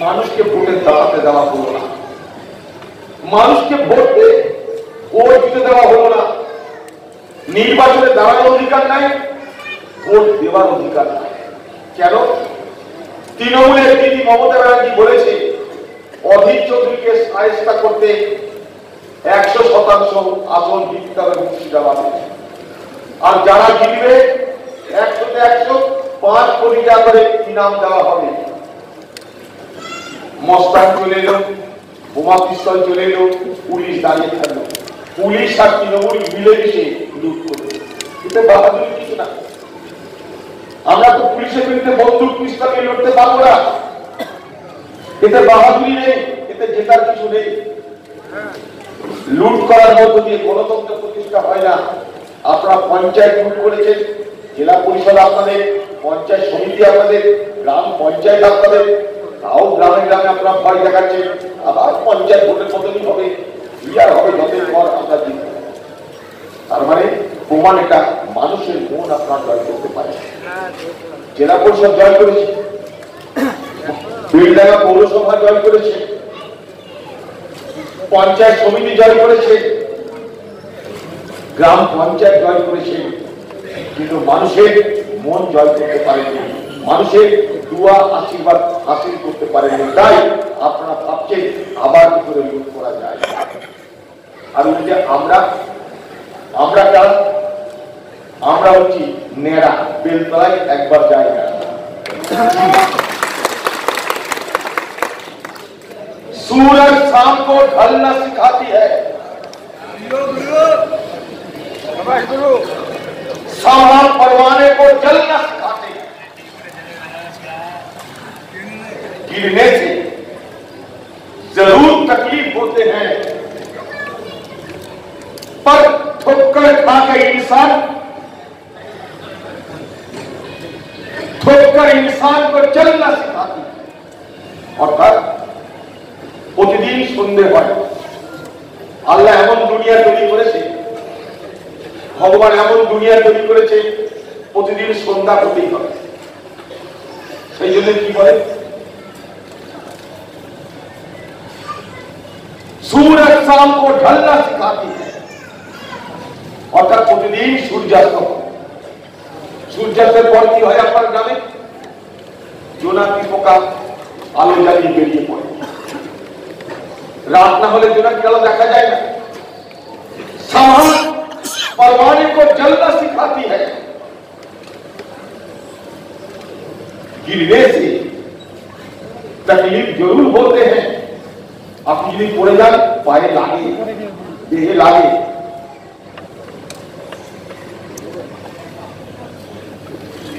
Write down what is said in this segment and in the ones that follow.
মানুষকে ভোটের দাঁড়াতে দেওয়া হলো না। মানুষকে ভোট ওর দিতে দেওয়া হলো না। নির্বাচনে দাঁড়ানোর অধিকার নাই, ভোট দেওয়ার অধিকার নাই। কেন? তৃণমূলের দিদি মমতা ব্যানার্জি বলেছে, অধীর চৌধুরীকে সাহেস্তা করতে একশো শতাংশ আসন জিততে হবে মুর্শিদাবাদে। আর যারা জিতবে, একশোতে একশো, পাঁচ কোটি টাকা করে ইনাম দেওয়া হবে। মস্তান চলে এলো, বোমা পিস্তল চলে এলো, পুলিশ দাঁড়িয়ে থাকল। পুলিশ আর তৃণমূল মিলেমিশে লুট করবে এতে বাহাদুরি কিছু না। আমরা তো পুলিশের বিরুদ্ধে বন্দুক, পিস্তল নিয়ে লড়তে পারব না। এতে বাহাদুরি নেই এতে জেতার কিছু নেই। লুট করার মধ্য দিয়ে গণতন্ত্র প্রতিষ্ঠা হয় না। আপনারা পঞ্চায়েত লুট করেছেন। জেলা পরিষদ আপনাদের, পঞ্চায়েত সমিতি আপনাদের, গ্রাম পঞ্চায়েত আপনাদের। তাও গ্রামে গ্রামে আপনারা ভয় দেখাচ্ছেন আবার পঞ্চায়েত ভোটের মতনই হবে। কি হবে যতের পর আমরা জিতব তার মানে প্রমাণ এটা মানুষের মন আপনারা জয় করতে পারে জেলা পরিষদ জয় করেছে। বিলডাঙ্গা পৌরসভা জয় করেছে। পঞ্চায়েত সমিতি জয় করেছে। গ্রাম পঞ্চায়েত জয় করেছে। কিন্তু মানুষের মন জয় করতে পারেনি। মানুষের দুয়া আশীর্বাদ হাসিল করতে পারেনি তাই আপনারা ভাবছেন আবার কি করে লুট করা যায় আর ওই যে আমরা আমরা কার আমরা হচ্ছি নেড়া বেলতলায় একবার যাই না सूरज शाम को ढलना सिखाती है सामान परवाने को जलना सिखाते गिरने से जरूर तकलीफ होते हैं पर ठोकर खा के इंसान ठोकर इंसान को चलना सिखाती है अर्थात প্রতিদিন সন্ধে হয় আল্লাহ এমন দুনিয়া তৈরি করেছে ভগবান এমন দুনিয়া তৈরি করেছে প্রতিদিন সন্ধ্যা হতেই হবে সেই জন্য কি বলে शाम को ढलना सिखाती है অর্থাৎ প্রতিদিন সূর্যাস্ত হয়। সূর্যাস্তের পর কি হয় আপনার গ্রামে জোনাকি পোকা আলো জ্বালিয়ে বেরিয়ে পড়ে रात ना होले जुनक गला देखा जाए ना सामान परवाने को जलना सिखाती है गिरने से तकलीफ जरूर होते हैं আপনি যদি পড়ে যান পায়ে লাগে দেহে লাগে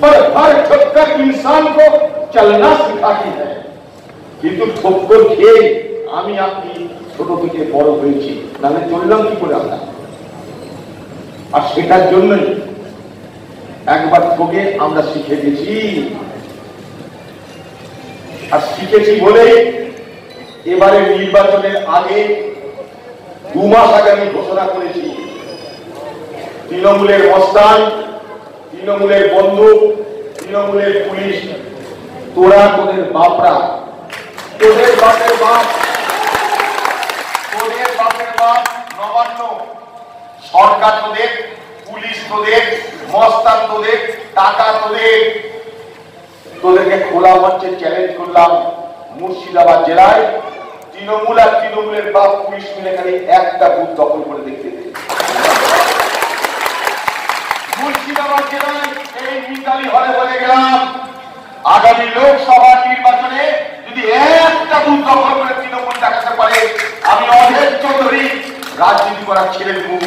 पर हर ठोकर इंसान को चलना सिखाती है কিন্তু ঠোক্কর খেয়ে আমি আপনি ছোট থেকে বড় হয়েছি নাহলে চললাম কি করে আমরা আর সেটার জন্যই একবার ঠকে আমরা শিখে গেছি আর শিখেছি বলেই এবারে নির্বাচনের আগে দু মাস আগে আমি ঘোষণা করেছি, তৃণমূলের মস্তান তৃণমূলের বন্দুক, তৃণমূলের পুলিশ, তোরা তোদের বাপরা। তোদের বাপের বাপ, তোদের বাপের বাপ নবান্ন। সরকার তোদের, পুলিশ তোদের, মস্তান তোদের, টাকা তোদের। তোদেরকে খোলা মঞ্চে চ্যালেঞ্জ করলাম মুর্শিদাবাদ জেলায়। তৃণমূল আর তৃণমূলের বাপ পুলিশ মিলে খালি একটা বুথ দখল করে দেখতে আগামী লোকসভা নির্বাচনে যদি একটা বুথ দখল করে তৃণমূল দেখাতে পারে, আমি অধীর চৌধুরী রাজনীতি করার ছেলের মুখ